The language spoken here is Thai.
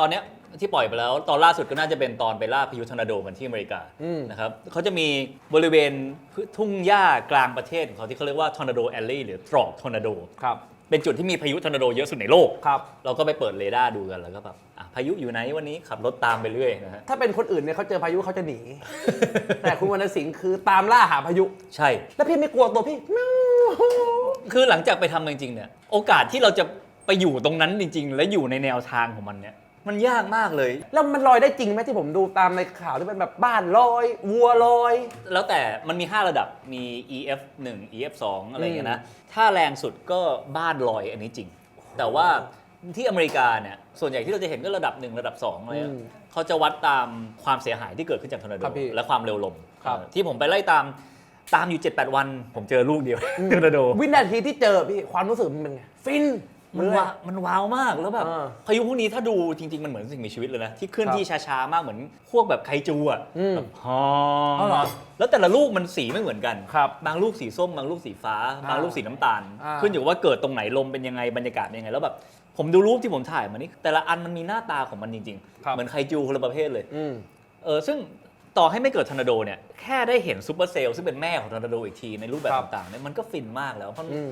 ตอนเนี้ยที่ปล่อยไปแล้ว ตอนล่าสุดก็น่าจะเป็นตอนไปล่าพายุทอร์นาโดกันที่อเมริกาอืม นะครับเขาจะมีบริเวณทุ่งหญ้ากลางประเทศของเขาที่เขาเรียกว่าทอร์นาโดแอลลี่หรือตรอกทอร์นาโดครับเป็นจุดที่มีพายุทอร์นาโดเยอะสุดในโลก ครับ เราก็ไปเปิดเรดาร์ดูกันแล้วก็แบบอะพายุอยู่ไหนวันนี้ขับรถตามไปเรื่อยนะฮะ ถ้าเป็นคนอื่นเนี่ยเขาเจอพายุเขาจะหนี แต่คุณวรรณสิงห์คือตามล่าหาพายุ ใช่ แล้วพี่ไม่กลัวตัวพี่แมวคือหลังจากไปทำจริงๆเนี่ย โอกาสที่เราจะไปอยู่ตรงนั้นจริง ๆ และอยู่ในแนวทางของมันเนี่ย มันยากมากเลย แล้วมันลอยได้จริงไหมที่ผมดูตามในข่าวที่เป็นแบบบ้านลอย วัวลอย แล้วแต่มันมี 5 ระดับมี EF 1 EF 2อะไรอย่างเงี้ยนะ ถ้าแรงสุดก็บ้านลอยอันนี้จริง แต่ว่าที่อเมริกาเนี่ย ส่วนใหญ่ที่เราจะเห็นก็ระดับ 1 ระดับ2อะไรเงี้ยอืมเขาจะวัดตามความเสียหายที่เกิดขึ้นจากทอร์นาโด ครับพี่และความเร็วลม ครับเออที่ผมไปไล่ตามตามอยู่ 7-8 วัน ผมเจอลูกเดียวทอร์นาโด วินาทีที่เจอพี่ความรู้สึกมันเป็นไงฟิน มันเลยว้ามันว้าวมากแล้วแบบเออพายุพวกนี้ถ้าดูจริง ๆ มันเหมือนสิ่งมีชีวิตเลยนะที่เคลื่อนครับที่ช้าๆมากเหมือนพวกแบบไคจูอะอืมแบบฮออ๋อเหรอแล้วแต่ละลูกมันสีไม่เหมือนกันครับบางลูกสีส้มบางลูกสีฟ้าบางลูกสีน้ำตาล อ่า ขึ้นอยู่ว่าเกิดตรงไหนลมเป็นยังไงบรรยากาศเป็นยังไงแล้วแบบผมดูรูปที่ผมถ่ายมานี่แต่ละอันมันมีหน้าตาของมันจริงครับ ๆเหมือนไคจูคนละประเภทเลย อืม เออซึ่งต่อให้ไม่เกิดทอร์นาโดเนี่ยแค่ได้เห็นซูเปอร์เซลล์ซึ่งเป็นแม่ของทอร์นาโดอีกทีในรูปแบบครับต่างๆเนี่ยมันก็ฟินมากแล้วเพราะอืม